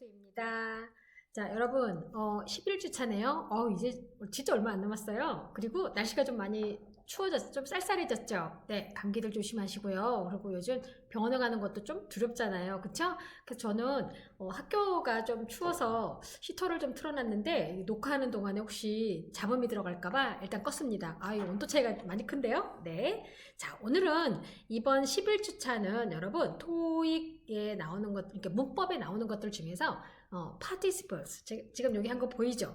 교수입니다. 자, 여러분, 어, 11주 차네요. 어, 이제 진짜 얼마 안 남았어요. 그리고 날씨가 좀 많이 추워졌, 좀 쌀쌀해졌죠. 네, 감기들 조심하시고요. 그리고 요즘 병원에 가는 것도 좀 두렵잖아요. 그쵸? 그래서 저는 어, 학교가 좀 추워서 히터를 좀 틀어놨는데 녹화하는 동안에 혹시 잡음이 들어갈까봐 일단 껐습니다. 아, 이 온도 차이가 많이 큰데요? 네. 자, 오늘은 이번 11주 차는 여러분, 토익에 나오는 것, 이렇게 문법에 나오는 것들 중에서 어, participles. 지- 지금 여기 한 거 보이죠?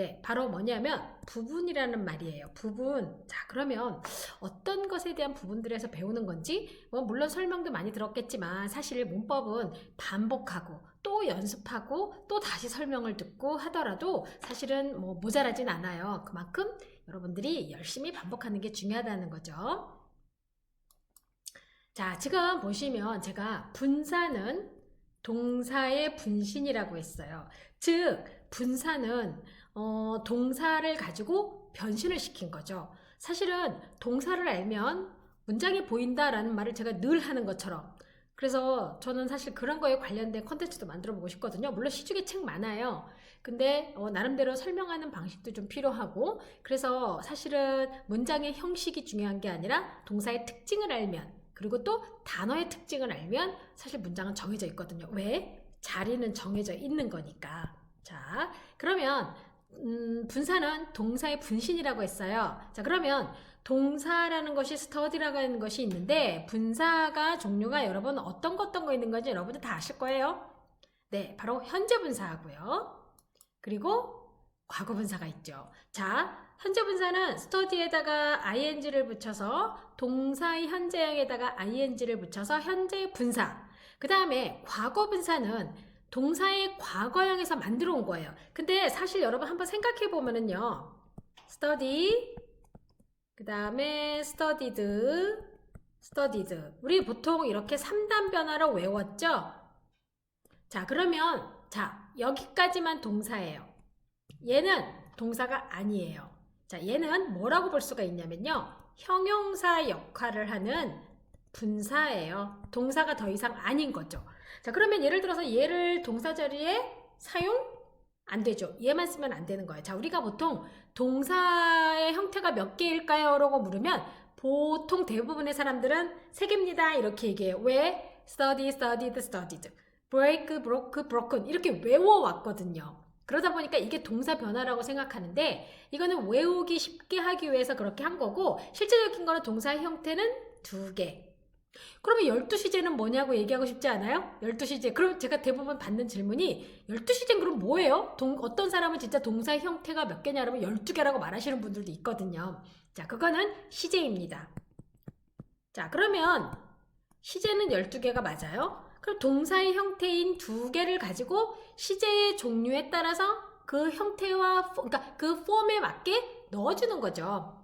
네, 바로 뭐냐면 부분이라는 말이에요. 부분. 자, 그러면 어떤 것에 대한 부분들에서 배우는 건지, 뭐 물론 설명도 많이 들었겠지만 사실 문법은 반복하고 또 연습하고 또 다시 설명을 듣고 하더라도 사실은 뭐 모자라진 않아요. 그만큼 여러분들이 열심히 반복하는 게 중요하다는 거죠. 자, 지금 보시면 제가 분사는 동사의 분신이라고 했어요. 즉, 분사는 어, 동사를 가지고 변신을 시킨 거죠. 사실은 동사를 알면 문장이 보인다라는 말을 제가 늘 하는 것처럼. 그래서 저는 사실 그런 거에 관련된 컨텐츠도 만들어 보고 싶거든요. 물론 시중에 책 많아요. 근데 어, 나름대로 설명하는 방식도 좀 필요하고 그래서 사실은 문장의 형식이 중요한 게 아니라 동사의 특징을 알면 그리고 또 단어의 특징을 알면 사실 문장은 정해져 있거든요. 왜? 자리는 정해져 있는 거니까. 자, 그러면 음, 분사는 동사의 분신이라고 했어요. 자, 그러면 동사라는 것이 study라고 하는 것이 있는데 분사가 종류가 여러분 어떤 거 어떤 거 있는 건지 여러분들 다 아실 거예요. 네, 바로 현재 분사하고요. 그리고 과거 분사가 있죠. 자, 현재 분사는 study에다가 ing를 붙여서 동사의 현재형에다가 ing를 붙여서 현재 분사. 그 다음에 과거 분사는 동사의 과거형에서 만들어 온 거예요. 근데 사실 여러분 한번 생각해 보면은요. study, 그 다음에 studied, studied. 우리 보통 이렇게 3단 변화로 외웠죠? 자, 그러면, 자, 여기까지만 동사예요. 얘는 동사가 아니에요. 자, 얘는 뭐라고 볼 수가 있냐면요. 형용사 역할을 하는 분사예요. 동사가 더 이상 아닌 거죠. 자, 그러면 예를 들어서 얘를 동사 자리에 사용 안 되죠. 얘만 쓰면 안 되는 거예요. 자, 우리가 보통 동사의 형태가 몇 개일까요? 라고 물으면 보통 대부분의 사람들은 세 개입니다. 이렇게 얘기해요. 왜? study, studied, studied. break, broke, broken. 이렇게 외워왔거든요. 그러다 보니까 이게 동사 변화라고 생각하는데 이거는 외우기 쉽게 하기 위해서 그렇게 한 거고 실제적인 거는 동사의 형태는 두 개. 그러면 12시제는 뭐냐고 얘기하고 싶지 않아요? 12시제. 그럼 제가 대부분 받는 질문이 12시제는 그럼 뭐예요? 동, 어떤 사람은 진짜 동사 형태가 몇 개냐 그러면 12개라고 말하시는 분들도 있거든요. 자, 그거는 시제입니다. 자, 그러면 시제는 12개가 맞아요? 그럼 동사의 형태인 두 개를 가지고 시제의 종류에 따라서 그 형태와 포- 그러니까 그 폼에 맞게 넣어주는 거죠.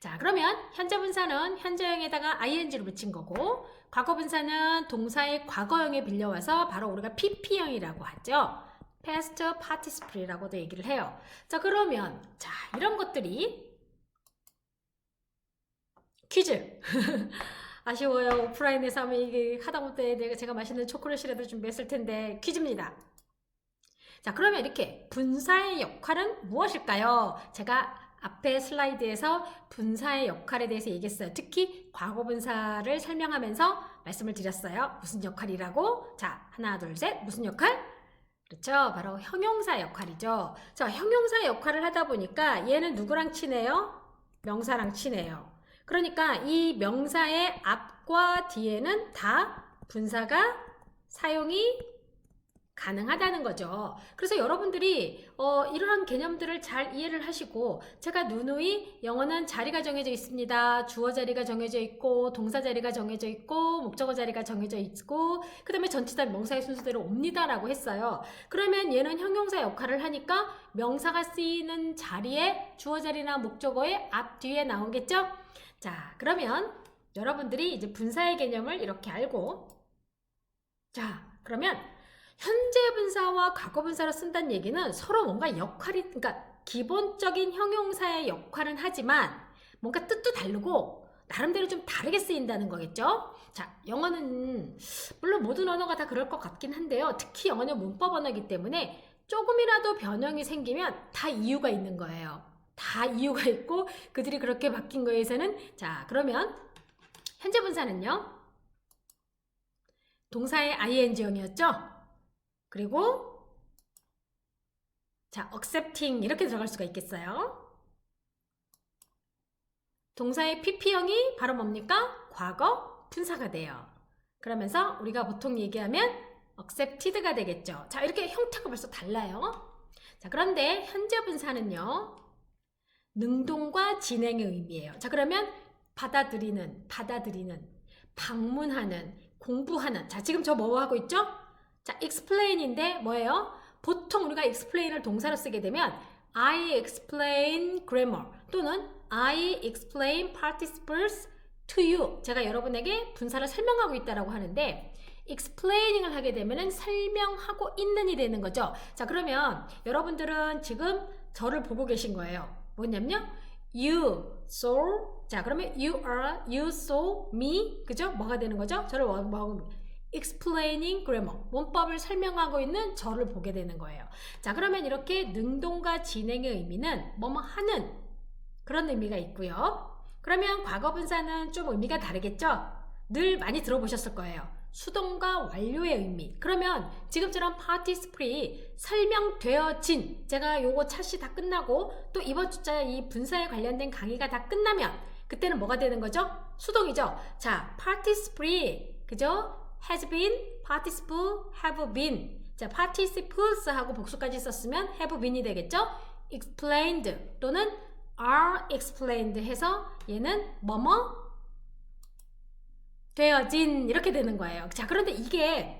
자, 그러면 현재 분사는 현재형에다가 ing를 붙인 거고, 과거 분사는 동사의 과거형에 빌려와서 바로 우리가 pp형이라고 하죠. past participle이라고도 얘기를 해요. 자, 그러면 자, 이런 것들이 퀴즈. 아쉬워요. 오프라인에서 하면 이게 하다못해 내가 제가 맛있는 초콜릿이라도 준비했을 텐데 퀴즈입니다. 자, 그러면 이렇게 분사의 역할은 무엇일까요? 제가 앞에 슬라이드에서 분사의 역할에 대해서 얘기했어요. 특히 과거 분사를 설명하면서 말씀을 드렸어요. 무슨 역할이라고? 자, 하나, 둘, 셋. 무슨 역할? 그렇죠. 바로 형용사 역할이죠. 자, 형용사 역할을 하다 보니까 얘는 누구랑 친해요? 명사랑 친해요. 그러니까 이 명사의 앞과 뒤에는 다 분사가 사용이 가능하다는 거죠. 그래서 여러분들이 어, 이러한 개념들을 잘 이해를 하시고 제가 누누이 영어는 자리가 정해져 있습니다. 주어 자리가 정해져 있고 동사 자리가 정해져 있고 목적어 자리가 정해져 있고 그 다음에 전치사 명사의 순서대로 옵니다 라고 했어요. 그러면 얘는 형용사 역할을 하니까 명사가 쓰이는 자리에 주어 자리나 목적어의 앞 뒤에 나오겠죠? 자, 그러면 여러분들이 이제 분사의 개념을 이렇게 알고 자, 그러면 현재 분사와 과거 분사를 쓴다는 얘기는 서로 뭔가 역할이, 그러니까 기본적인 형용사의 역할은 하지만 뭔가 뜻도 다르고 나름대로 좀 다르게 쓰인다는 거겠죠? 자, 영어는 물론 모든 언어가 다 그럴 것 같긴 한데요. 특히 영어는 문법 언어이기 때문에 조금이라도 변형이 생기면 다 이유가 있는 거예요. 다 이유가 있고 그들이 그렇게 바뀐 거에서는 자, 그러면 현재 분사는요. 동사의 ing형이었죠? 그리고 자, accepting 이렇게 들어갈 수가 있겠어요. 동사의 pp형이 바로 뭡니까? 과거 분사가 돼요. 그러면서 우리가 보통 얘기하면 accepted가 되겠죠. 자, 이렇게 형태가 벌써 달라요. 자, 그런데 현재 분사는요. 능동과 진행의 의미예요. 자, 그러면 받아들이는, 받아들이는, 방문하는, 공부하는. 자, 지금 저 뭐 하고 있죠? 자, explain인데 뭐예요? 보통 우리가 explain을 동사로 쓰게 되면 I explain grammar 또는 I explain participles to you. 제가 여러분에게 분사를 설명하고 있다라고 하는데 explaining을 하게 되면은 설명하고 있는이 되는 거죠. 자, 그러면 여러분들은 지금 저를 보고 계신 거예요. 뭐냐면요. You saw. 자, 그러면 you are, you saw me. 그죠? 뭐가 되는 거죠? 저를 뭐, 뭐, explaining grammar. 문법을 설명하고 있는 저를 보게 되는 거예요. 자, 그러면 이렇게 능동과 진행의 의미는 뭐뭐 하는 그런 의미가 있고요. 그러면 과거 분사는 좀 의미가 다르겠죠? 늘 많이 들어보셨을 거예요. 수동과 완료의 의미. 그러면 지금처럼 participle이 설명되어진 제가 요거 차시 다 끝나고 또 이번 주자 이 분사에 관련된 강의가 다 끝나면 그때는 뭐가 되는 거죠? 수동이죠. 자, participle이 그죠? Has been, participle, have been. 자, participles 하고 복수까지 썼으면 have been이 되겠죠? explained 또는 are explained 해서 얘는 뭐뭐 되어진 이렇게 되는 거예요. 자, 그런데 이게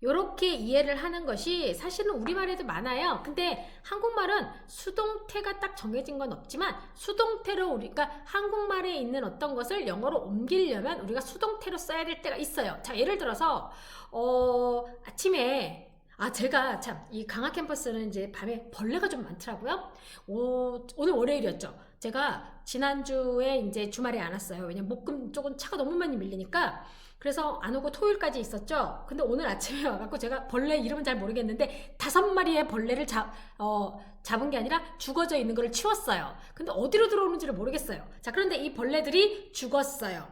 이렇게 이해를 하는 것이 사실은 우리말에도 많아요. 근데 한국말은 수동태가 딱 정해진 건 없지만 수동태로 우리가 한국말에 있는 어떤 것을 영어로 옮기려면 우리가 수동태로 써야 될 때가 있어요. 자, 예를 들어서 어, 아침에 아, 제가 참, 이 강화 캠퍼스는 이제 밤에 벌레가 좀 많더라고요. 오, 오늘 월요일이었죠. 제가 지난주에 이제 주말에 안 왔어요. 왜냐면 목금 쪽은 차가 너무 많이 밀리니까. 그래서 안 오고 토요일까지 있었죠. 근데 오늘 아침에 와갖고 제가 벌레 이름은 잘 모르겠는데 다섯 마리의 벌레를 잡, 어, 잡은 게 아니라 죽어져 있는 거를 치웠어요. 근데 어디로 들어오는지를 모르겠어요. 자, 그런데 이 벌레들이 죽었어요.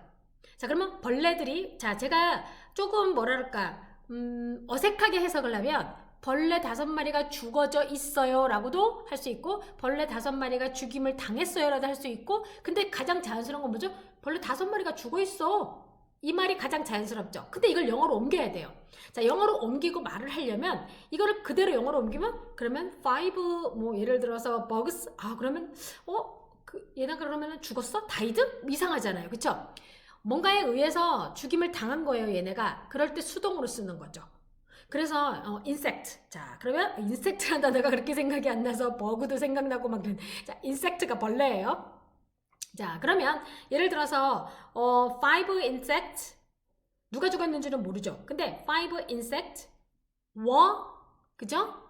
자, 그러면 벌레들이, 자, 제가 조금 뭐랄까, 음, 어색하게 해석을 하면 벌레 다섯 마리가 죽어져 있어요 라고도 할 수 있고 벌레 다섯 마리가 죽임을 당했어요 라도 할 수 있고 근데 가장 자연스러운 건 뭐죠? 벌레 다섯 마리가 죽어 있어 이 말이 가장 자연스럽죠 근데 이걸 영어로 옮겨야 돼요 자 영어로 옮기고 말을 하려면 이거를 그대로 영어로 옮기면 그러면 five 뭐 예를 들어서 bugs 아 그러면 어 그 얘는 그러면 죽었어? 다이드? 이상하잖아요 그쵸? 뭔가에 의해서 죽임을 당한 거예요, 얘네가. 그럴 때 수동으로 쓰는 거죠. 그래서 어, insect. 자, 그러면 insect라는 단어가 그렇게 생각이 안 나서 버그도 생각나고 막 그런. 자, insect가 벌레예요. 자, 그러면 예를 들어서 어, five insect 누가 죽었는지는 모르죠. 근데 five insect were 그죠?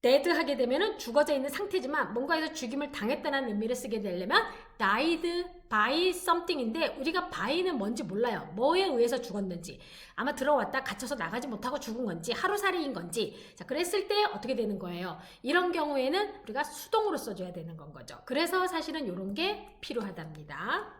Dead 하게 되면은 죽어져 있는 상태지만 뭔가에서 죽임을 당했다는 의미를 쓰게 되려면 died by something인데 우리가 by는 뭔지 몰라요. 뭐에 의해서 죽었는지. 아마 들어왔다 갇혀서 나가지 못하고 죽은 건지 하루살이인 건지. 자, 그랬을 때 어떻게 되는 거예요? 이런 경우에는 우리가 수동으로 써줘야 되는 건 거죠. 그래서 사실은 이런 게 필요하답니다.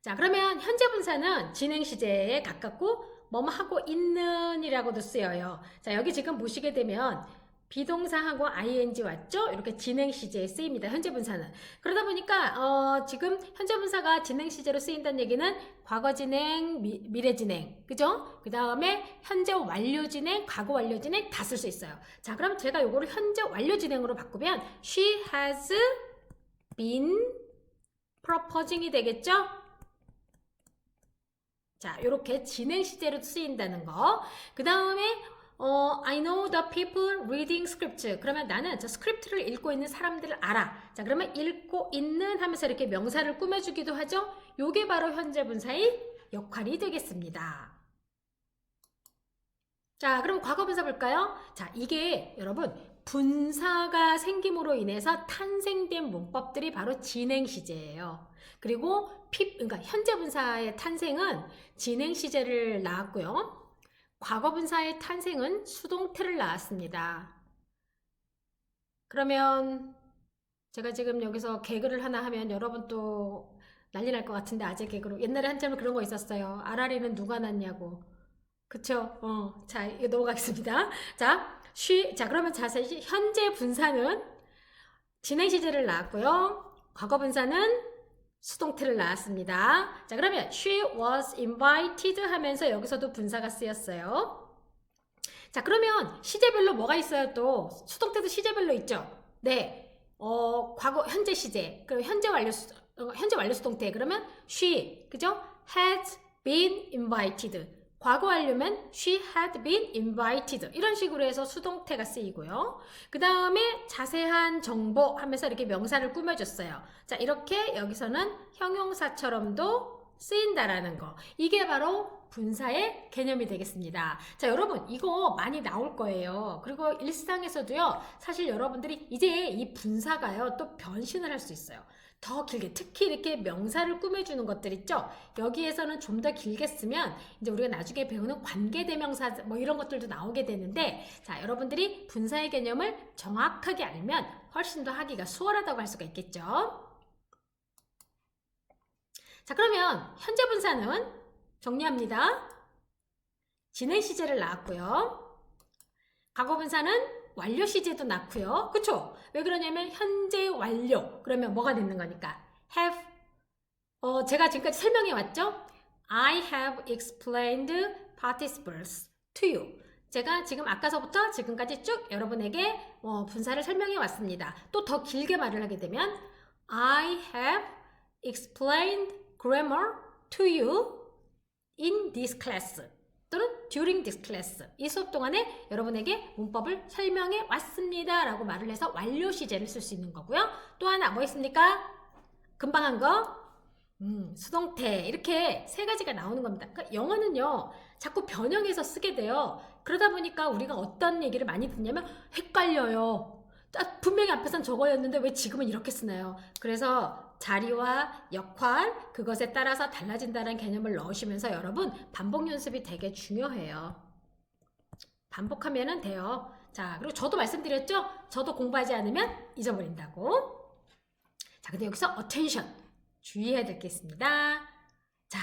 자, 그러면 현재 분사는 진행 시제에 가깝고 뭐뭐 하고 있는이라고도 쓰여요. 자, 여기 지금 보시게 되면 비동사하고 ing 왔죠? 이렇게 진행 시제에 쓰입니다. 현재 분사는. 그러다 보니까 어, 지금 현재 분사가 진행 시제로 쓰인다는 얘기는 과거 진행, 미, 미래 진행. 그죠? 그 다음에 현재 완료 진행, 과거 완료 진행 다 쓸 수 있어요. 자, 그럼 제가 요거를 현재 완료 진행으로 바꾸면 she has been proposing이 되겠죠? 자, 이렇게 진행 시제로 쓰인다는 거. 그 다음에 어, I know the people reading script. 그러면 나는 저 스크립트를 읽고 있는 사람들을 알아. 자, 그러면 읽고 있는 하면서 이렇게 명사를 꾸며주기도 하죠. 요게 바로 현재 분사의 역할이 되겠습니다. 자, 그럼 과거 분사 볼까요? 자, 이게 여러분 분사가 생김으로 인해서 탄생된 문법들이 바로 진행 시제예요. 그리고 피, 그러니까 현재 분사의 탄생은 진행 시제를 낳았고요. 과거 분사의 탄생은 수동태를 낳았습니다. 그러면 제가 지금 여기서 개그를 하나 하면 여러분 또 난리 날 것 같은데 아재 개그로 옛날에 한참은 그런 거 있었어요. 아라리는 누가 낳냐고. 그쵸? 어, 자, 이거 넘어가겠습니다. 자, 쉬, 자, 그러면 자세히 현재 분사는 진행 시제를 낳았고요. 과거 분사는 수동태를 낳았습니다. 자, 그러면 she was invited 하면서 여기서도 분사가 쓰였어요. 자, 그러면 시제별로 뭐가 있어요? 또 수동태도 시제별로 있죠. 네, 어, 과거 현재 시제, 그럼 현재 완료 수, 어, 현재 완료 수동태 그러면 she, 그죠? has been invited. 과거 완료면 she had been invited. 이런 식으로 해서 수동태가 쓰이고요. 그 다음에 자세한 정보 하면서 이렇게 명사를 꾸며줬어요. 자, 이렇게 여기서는 형용사처럼도 쓰인다라는 거. 이게 바로 분사의 개념이 되겠습니다. 자, 여러분, 이거 많이 나올 거예요. 그리고 일상에서도요, 사실 여러분들이 이제 이 분사가요, 또 변신을 할 수 있어요. 더 길게, 특히 이렇게 명사를 꾸며주는 것들 있죠? 여기에서는 좀 더 길게 쓰면 이제 우리가 나중에 배우는 관계대명사 뭐 이런 것들도 나오게 되는데, 자, 여러분들이 분사의 개념을 정확하게 알면 훨씬 더 하기가 수월하다고 할 수가 있겠죠? 자, 그러면 현재 분사는 정리합니다. 진행 시제를 낳았고요. 과거 분사는 완료 시제도 낳고요. 그쵸? 왜 그러냐면 현재 완료. 그러면 뭐가 되는 거니까? have 어, 제가 지금까지 설명해 왔죠? I have explained participles to you. 제가 지금 아까서부터 지금까지 쭉 여러분에게 어, 분사를 설명해 왔습니다. 또 더 길게 말을 하게 되면 I have explained grammar to you in this class during this class. 이 수업 동안에 여러분에게 문법을 설명해 왔습니다 라고 말을 해서 완료 시제를 쓸 수 있는 거고요. 또 하나 뭐 있습니까? 금방 한 거? 음, 수동태. 이렇게 세 가지가 나오는 겁니다. 그러니까 영어는요 자꾸 변형해서 쓰게 돼요. 그러다 보니까 우리가 어떤 얘기를 많이 듣냐면 헷갈려요. 아, 분명히 앞에선 저거였는데 왜 지금은 이렇게 쓰나요? 그래서 자리와 역할 그것에 따라서 달라진다는 개념을 넣으시면서 여러분 반복 연습이 되게 중요해요. 반복하면 돼요. 자, 그리고 저도 말씀드렸죠? 저도 공부하지 않으면 잊어버린다고. 자, 근데 여기서 attention 주의해야 될 게 있습니다. 자,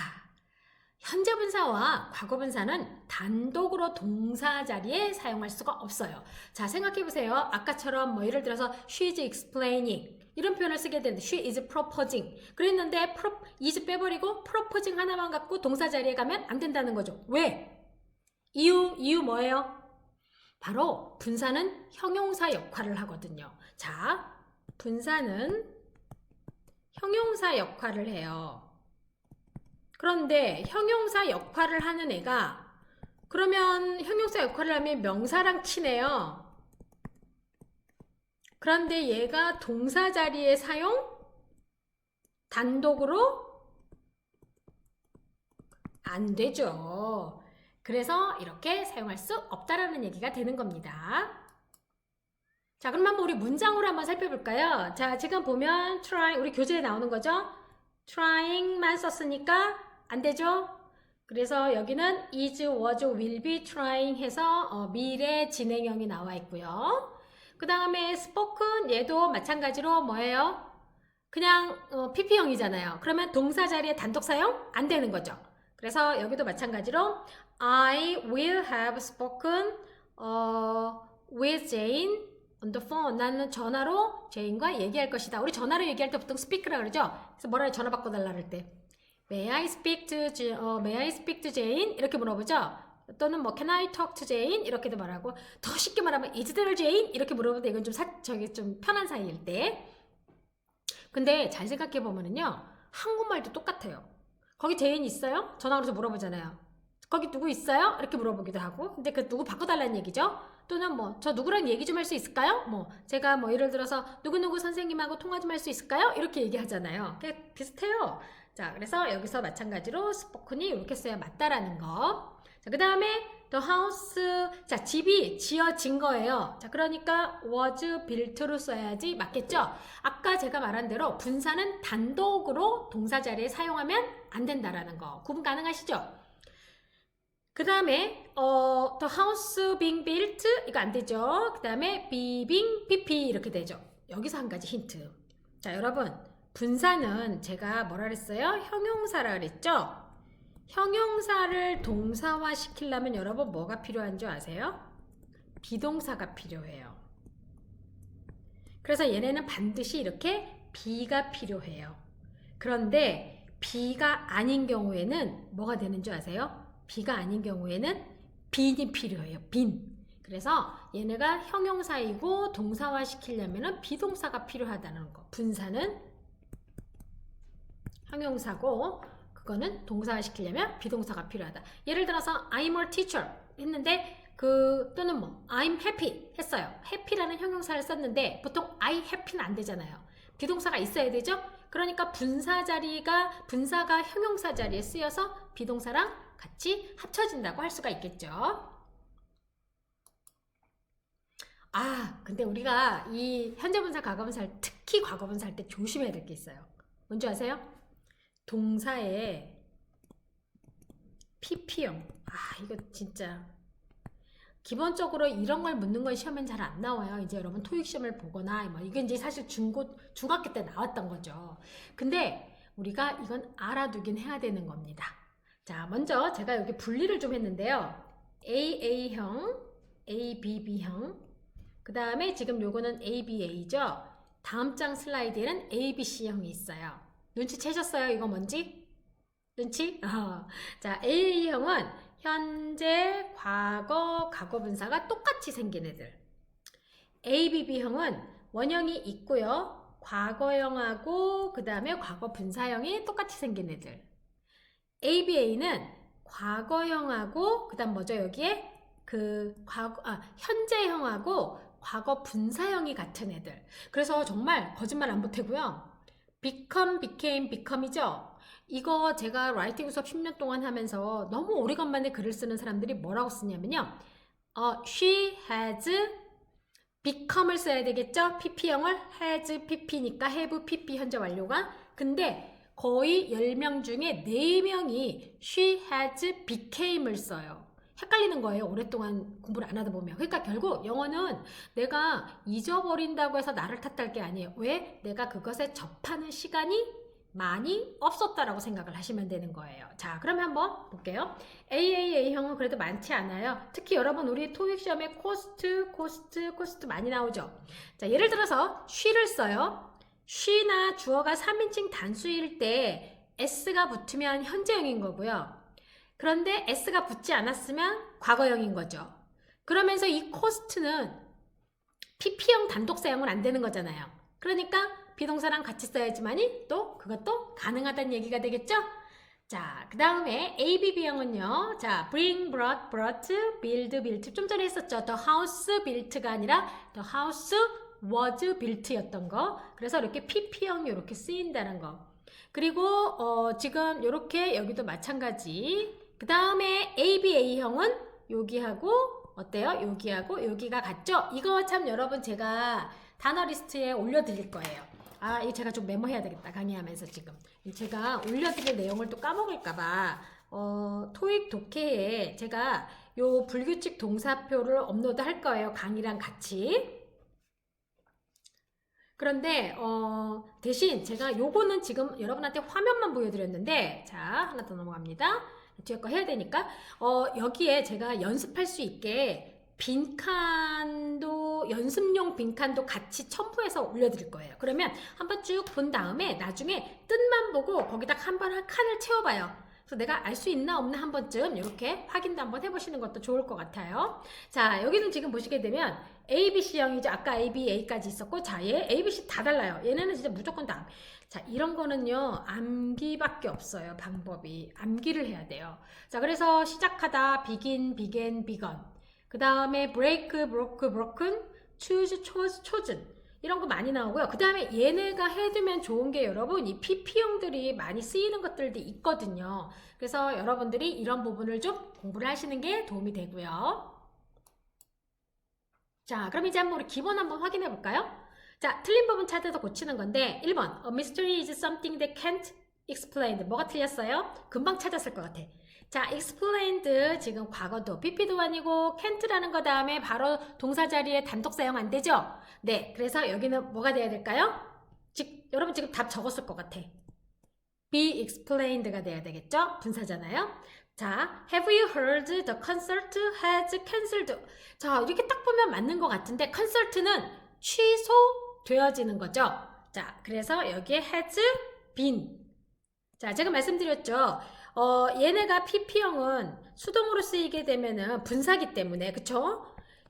현재 분사와 과거 분사는 단독으로 동사 자리에 사용할 수가 없어요. 자, 생각해 보세요. 아까처럼 뭐 예를 들어서 she is explaining 이런 표현을 쓰게 되는데 she is proposing 그랬는데 pro, is 빼버리고 proposing 하나만 갖고 동사 자리에 가면 안 된다는 거죠. 왜? 이유 이유 뭐예요? 바로 분사는 형용사 역할을 하거든요. 자, 분사는 형용사 역할을 해요. 그런데 형용사 역할을 하는 애가 그러면 형용사 역할을 하면 명사랑 치네요. 그런데 얘가 동사 자리에 사용 단독으로 안 되죠. 그래서 이렇게 사용할 수 없다라는 얘기가 되는 겁니다. 자, 그럼 한번 우리 문장으로 한번 살펴볼까요? 자, 지금 보면 try 우리 교재에 나오는 거죠? trying만 썼으니까 안 되죠? 그래서 여기는 is, was, will be trying 해서 어, 미래 진행형이 나와 있고요. 그 다음에 spoken 얘도 마찬가지로 뭐예요? 그냥 어, pp형이잖아요. 그러면 동사 자리에 단독 사용 안 되는 거죠. 그래서 여기도 마찬가지로 I will have spoken 어, with Jane on the phone. 나는 전화로 제인과 얘기할 것이다. 우리 전화로 얘기할 때 보통 speak라 그러죠. 그래서 뭐라 전화 바꿔달라 그럴 때 May I speak to 어, May I speak to Jane 이렇게 물어보죠. 또는 뭐 Can I talk to Jane 이렇게도 말하고 더 쉽게 말하면 Is there Jane 이렇게 물어보는데 이건 좀 사, 저기 좀 편한 사이일 때. 근데 잘 생각해 보면은요 한국말도 똑같아요. 거기 제인 있어요? 전화 걸어서 물어보잖아요. 거기 누구 있어요? 이렇게 물어보기도 하고. 근데 그 누구 바꿔달라는 얘기죠. 또는 뭐 저 누구랑 얘기 좀 할 수 있을까요? 뭐 제가 뭐 예를 들어서 누구누구 선생님하고 통화 좀 할 수 있을까요? 이렇게 얘기하잖아요. 비슷해요. 자, 그래서 여기서 마찬가지로 스포큰이 이렇게 써야 맞다라는 거. 자, 그 다음에 the house. 자, 집이 지어진 거예요. 자, 그러니까 was built로 써야지 맞겠죠? 아까 제가 말한 대로 분사는 단독으로 동사 자리에 사용하면 안 된다라는 거. 구분 가능하시죠? 그 다음에 어, the house being built 이거 안 되죠. 그 다음에 be being pp 이렇게 되죠. 여기서 한 가지 힌트. 자, 여러분 분사는 제가 뭐라 그랬어요? 형용사라 그랬죠? 형용사를 동사화 시키려면 여러분 뭐가 필요한 줄 아세요? 비동사가 필요해요. 그래서 얘네는 반드시 이렇게 be가 필요해요. 그런데 be가 아닌 경우에는 뭐가 되는 줄 아세요? be가 아닌 경우에는 빈이 필요해요. 빈. 그래서 얘네가 형용사이고 동사화 시키려면 비동사가 필요하다는 거. 분사는 형용사고 그거는 동사화 시키려면 비동사가 필요하다. 예를 들어서 I'm a teacher 했는데 그 또는 뭐 I'm happy 했어요. happy라는 형용사를 썼는데 보통 I happy는 안 되잖아요. 비동사가 있어야 되죠? 그러니까 분사 자리가 분사가 형용사 자리에 쓰여서 비동사랑 같이 합쳐진다고 할 수가 있겠죠. 아, 근데 우리가 이 현재분사, 과거분사, 할- 특히 과거분사 할 때 조심해야 될 게 있어요. 뭔지 아세요? 동사에 PP형. 아, 이거 진짜. 기본적으로 이런 걸 묻는 건 시험엔 잘 안 나와요. 이제 여러분 토익 시험을 보거나 뭐 이게 이제 사실 중고 중학교 때 나왔던 거죠. 근데 우리가 이건 알아두긴 해야 되는 겁니다. 자, 먼저 제가 여기 분리를 좀 했는데요. AA형, ABB형, 그 다음에 지금 요거는 ABA죠. 다음 장 슬라이드에는 ABC형이 있어요. 눈치채셨어요? 이거 뭔지? 눈치? 어. 자, AA형은 현재, 과거, 과거 분사가 똑같이 생긴 애들. ABB형은 원형이 있고요. 과거형하고 그 다음에 과거 분사형이 똑같이 생긴 애들. ABA는 과거형하고 그다음 뭐죠 여기에 그 과거 아 현재형하고 과거 분사형이 같은 애들. 그래서 정말 거짓말 안 보태고요. Become, became, become이죠. 이거 제가 라이팅 수업 10년 동안 하면서 너무 오래간만에 글을 쓰는 사람들이 뭐라고 쓰냐면요. 어, she has become을 써야 되겠죠? pp형을 has pp니까 have pp 현재 완료가. 근데 거의 10명 중에 4명이 she has became을 써요. 헷갈리는 거예요. 오랫동안 공부를 안 하다 보면. 그러니까 결국 영어는 내가 잊어버린다고 해서 나를 탓할 게 아니에요. 왜? 내가 그것에 접하는 시간이 많이 없었다라고 생각을 하시면 되는 거예요. 자, 그러면 한번 볼게요. AAA형은 그래도 많지 않아요. 특히 여러분 우리 토익 시험에 코스트, 코스트, 코스트 많이 나오죠. 자, 예를 들어서 she를 써요. she나 주어가 3인칭 단수일 때 s가 붙으면 현재형인 거고요. 그런데 s가 붙지 않았으면 과거형인 거죠. 그러면서 이 코스트는 pp형 단독 사용은 안 되는 거잖아요. 그러니까 비동사랑 같이 써야지만이 또 그것도 가능하다는 얘기가 되겠죠? 자, 그 다음에 ABB형은요. 자, bring, brought, brought, build, built. 좀 전에 했었죠. the house built가 아니라 the house was built였던 거. 그래서 이렇게 PP형이 이렇게 쓰인다는 거. 그리고 어, 지금 이렇게 여기도 마찬가지. 그 다음에 ABA형은 여기하고 어때요? 여기하고 여기가 같죠? 이거 참 여러분 제가 단어 리스트에 올려드릴 거예요. 아, 이 제가 좀 메모해야 되겠다. 강의하면서 지금. 이 제가 올려드릴 내용을 또 까먹을까봐, 어, 토익 독해에 제가 요 불규칙 동사표를 업로드 할 거예요. 강의랑 같이. 그런데, 어, 대신 제가 요거는 지금 여러분한테 화면만 보여드렸는데, 자, 하나 더 넘어갑니다. 뒤에 거 해야 되니까, 어, 여기에 제가 연습할 수 있게 빈칸도 연습용 빈칸도 같이 첨부해서 올려드릴 거예요. 그러면 한번 쭉 본 다음에 나중에 뜻만 보고 거기다 한번 한 칸을 채워봐요. 그래서 내가 알 수 있나 없나 한 번쯤 이렇게 확인도 한번 해보시는 것도 좋을 것 같아요. 자 여기는 지금 보시게 되면 A, B, C형이죠. 아까 A, B, A까지 있었고 자 얘 A, B, C 다 달라요. 얘네는 진짜 무조건 다. 자 이런 거는요 암기밖에 없어요 방법이 암기를 해야 돼요. 자 그래서 시작하다 begin, began, begun 그 다음에 break, broke, broken, choose, chose, chosen. 이런 거 많이 나오고요. 그 다음에 얘네가 해두면 좋은 게 여러분 이 PP형들이 많이 쓰이는 것들도 있거든요. 그래서 여러분들이 이런 부분을 좀 공부를 하시는 게 도움이 되고요. 자, 그럼 이제 한번 우리 기본 한번 확인해 볼까요? 자, 틀린 부분 찾아서 고치는 건데 1번 A mystery is something that can't explained. 뭐가 틀렸어요? 금방 찾았을 것 같아. 자, explained 지금 과거도 PP도 아니고 can't라는 거 다음에 바로 동사 자리에 단독 사용 안 되죠? 네, 그래서 여기는 뭐가 돼야 될까요? 즉, 여러분 지금 답 적었을 것 같아. be explained가 돼야 되겠죠? 분사잖아요. 자, have you heard the concert has cancelled? 자, 이렇게 딱 보면 맞는 것 같은데 concert는 취소되어지는 거죠. 자, 그래서 여기에 has been. 자, 제가 말씀드렸죠. 어, 얘네가 PP형은 수동으로 쓰이게 되면은 분사기 때문에, 그쵸?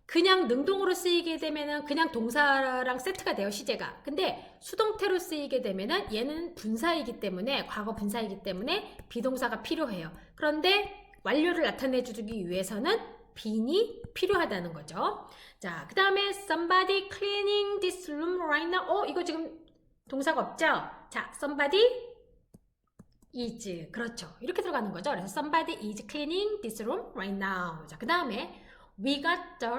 그냥 능동으로 쓰이게 되면은 그냥 동사랑 세트가 돼요, 시제가. 근데 수동태로 쓰이게 되면은 얘는 분사이기 때문에, 과거 분사이기 때문에 비동사가 필요해요. 그런데 완료를 나타내 주기 위해서는 빈이 필요하다는 거죠. 자, 그 다음에 somebody cleaning this room right now. 어, 이거 지금 동사가 없죠? 자, somebody is. 그렇죠. 이렇게 들어가는 거죠. 그래서 somebody is cleaning this room right now. 자, 그 다음에 we got the,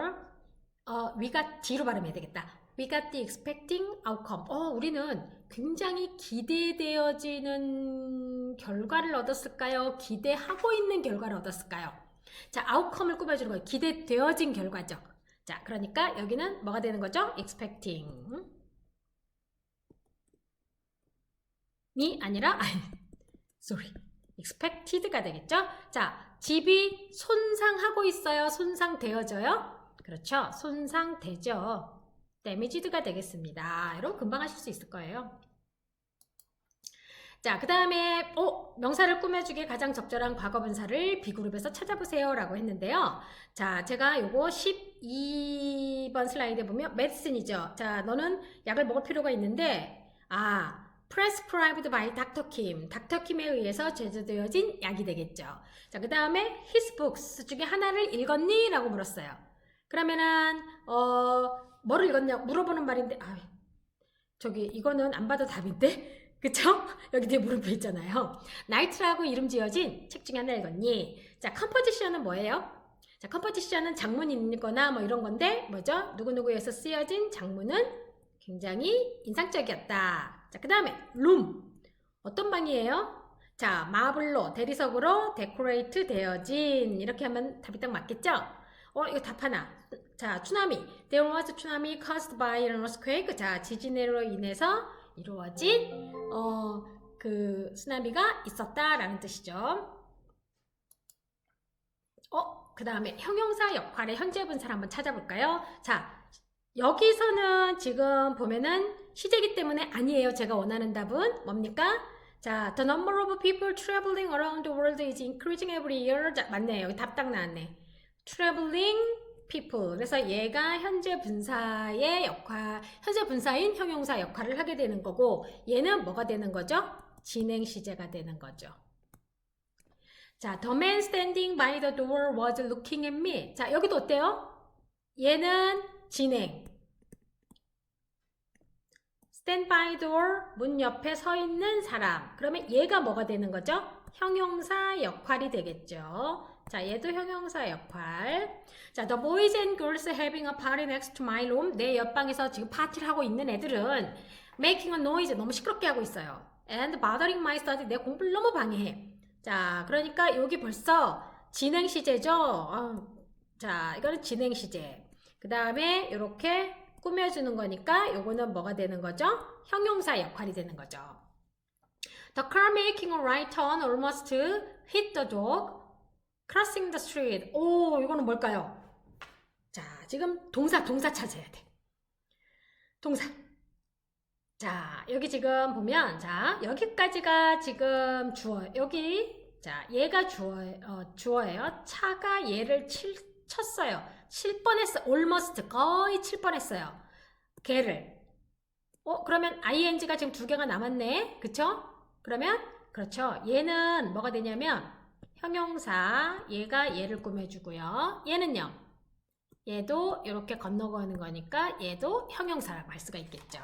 어, we got D로 발음해야 되겠다. We got the expecting outcome. 어, 우리는 굉장히 기대되어지는 결과를 얻었을까요? 기대하고 있는 결과를 얻었을까요? 자, outcome을 꾸며주는 거예요. 기대되어진 결과죠. 자, 그러니까 여기는 뭐가 되는 거죠? expecting. 이 아니라, 아니, sorry. expected가 되겠죠? 자, 집이 손상하고 있어요? 손상되어져요? 그렇죠. 손상되죠. damage드가 되겠습니다. 여러분 금방 하실 수 있을 거예요. 자, 그 다음에 어, 명사를 꾸며주기에 가장 적절한 과거분사를 B그룹에서 찾아보세요 라고 했는데요. 자, 제가 요거 12번 슬라이드에 보면 medicine이죠. 자, 너는 약을 먹을 필요가 있는데 아, prescribed by Dr. Kim. 닥터 킴에 의해서 제조되어진 약이 되겠죠. 자, 그 다음에 his books 중에 하나를 읽었니? 라고 물었어요. 그러면은 어 뭐를 읽었냐 물어보는 말인데 아 저기 이거는 안 봐도 답인데 그쵸? 여기 뒤에 물음표 있잖아요. 나이트라고 이름 지어진 책 중에 하나 읽었니? 자, 컴포지션은 뭐예요? 자, 컴포지션은 장문이 있거나 뭐 이런 건데 뭐죠? 누구누구에서 쓰여진 장문은 굉장히 인상적이었다. 자, 그 다음에 룸 어떤 방이에요? 자, 마블로 대리석으로 데코레이트 되어진 이렇게 하면 답이 딱 맞겠죠? 어, 이거 답 하나. 자, 추나미. There was a tsunami caused by an earthquake. 자, 지진으로 인해서 이루어진 어, 그 쓰나미가 있었다라는 뜻이죠. 어, 그 다음에 형용사 역할의 현재 분사를 한번 찾아볼까요? 자, 여기서는 지금 보면은 시제기 때문에 아니에요. 제가 원하는 답은 뭡니까? 자, the number of people traveling around the world is increasing every year. 자, 맞네요. 여기 답 딱 나왔네. traveling people. 그래서 얘가 현재 분사의 역할, 현재 분사인 형용사 역할을 하게 되는 거고, 얘는 뭐가 되는 거죠? 진행 시제가 되는 거죠. 자, the man standing by the door was looking at me. 자, 여기도 어때요? 얘는 진행. Stand by door, 문 옆에 서 있는 사람. 그러면 얘가 뭐가 되는 거죠? 형용사 역할이 되겠죠. 자, 얘도 형용사 역할. 자, the boys and girls having a party next to my room. 내 옆방에서 지금 파티를 하고 있는 애들은 making a noise 너무 시끄럽게 하고 있어요. and bothering my study. 내 공부를 너무 방해해. 자, 그러니까 여기 벌써 진행 시제죠. 어, 자, 이거는 진행 시제. 그 다음에 이렇게 꾸며주는 거니까 요거는 뭐가 되는 거죠? 형용사 역할이 되는 거죠. The car making a right turn almost hit the dog crossing the street. 오, 이거는 뭘까요? 자, 지금 동사, 동사 찾아야 돼. 동사. 자, 여기 지금 보면, 자, 여기까지가 지금 주어, 여기, 자, 얘가 주어, 어, 주어예요. 차가 얘를 칠, 쳤어요. 칠 뻔했어. almost. 거의 칠 뻔했어요. 걔를. 어, 그러면 ing가 지금 두 개가 남았네. 그쵸? 그러면, 그렇죠. 얘는 뭐가 되냐면, 형용사, 얘가 얘를 꾸며주고요. 얘는요, 얘도 이렇게 건너가는 거니까 얘도 형용사라고 할 수가 있겠죠.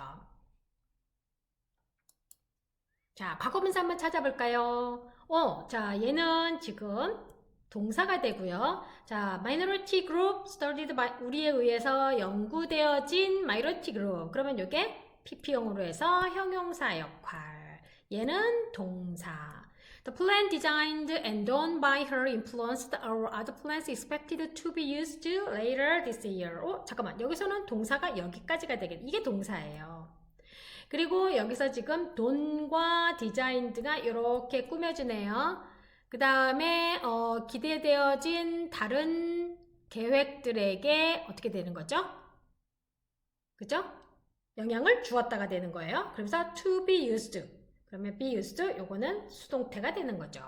자, 과거분사 한번 찾아볼까요? 어, 자, 얘는 지금 동사가 되고요. 자, minority group studied by 우리에 의해서 연구되어진 minority group. 그러면 이게 PP형으로 해서 형용사 역할. 얘는 동사. The plan designed and done by her influenced our other plans expected to be used later this year. 어, 잠깐만. 여기서는 동사가 여기까지가 되겠. 이게 동사예요. 그리고 여기서 지금 돈과 디자인드가 이렇게 꾸며주네요. 그 다음에 어, 기대되어진 다른 계획들에게 어떻게 되는 거죠? 그죠? 영향을 주었다가 되는 거예요. 그래서 to be used. 그러면 be used 요거는 수동태가 되는 거죠.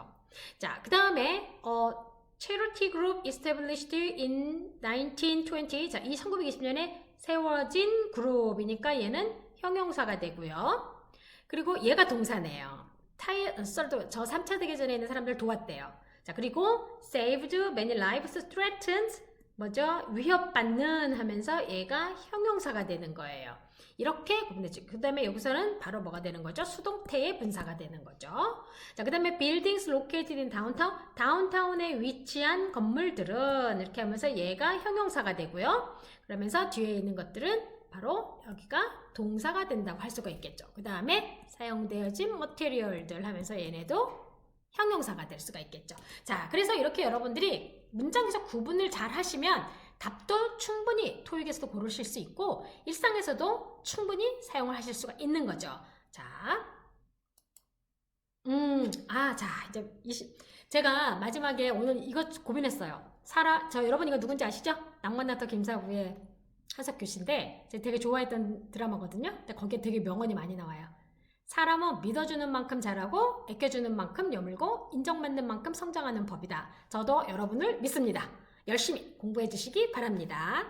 자, 그 다음에 어, charity group established in 1920. 자, 이 1920년에 세워진 그룹이니까 얘는 형용사가 되고요. 그리고 얘가 동사네요. 타이, 어, 썰도 저 3차 대계전에 있는 사람들 도왔대요. 자, 그리고 saved many lives, threatened 뭐죠? 위협받는 하면서 얘가 형용사가 되는 거예요. 이렇게 구분되죠. 그 다음에 여기서는 바로 뭐가 되는 거죠? 수동태의 분사가 되는 거죠. 자, 그 다음에 buildings located in downtown. 다운타운에 위치한 건물들은 이렇게 하면서 얘가 형용사가 되고요. 그러면서 뒤에 있는 것들은 바로 여기가 동사가 된다고 할 수가 있겠죠. 그 다음에 사용되어진 material들 하면서 얘네도 형용사가 될 수가 있겠죠. 자, 그래서 이렇게 여러분들이 문장에서 구분을 잘 하시면 답도 충분히 토익에서도 고르실 수 있고 일상에서도 충분히 사용을 하실 수가 있는 거죠. 자, 음, 아, 자, 이제 20, 제가 마지막에 오늘 이거 고민했어요. 사라, 저 여러분 이거 누군지 아시죠? 낭만나터 김사부의 하석규 씨인데 제가 되게 좋아했던 드라마거든요. 근데 거기에 되게 명언이 많이 나와요. 사람은 믿어주는 만큼 잘하고 아껴주는 만큼 여물고 인정받는 만큼 성장하는 법이다. 저도 여러분을 믿습니다. 열심히 공부해 주시기 바랍니다.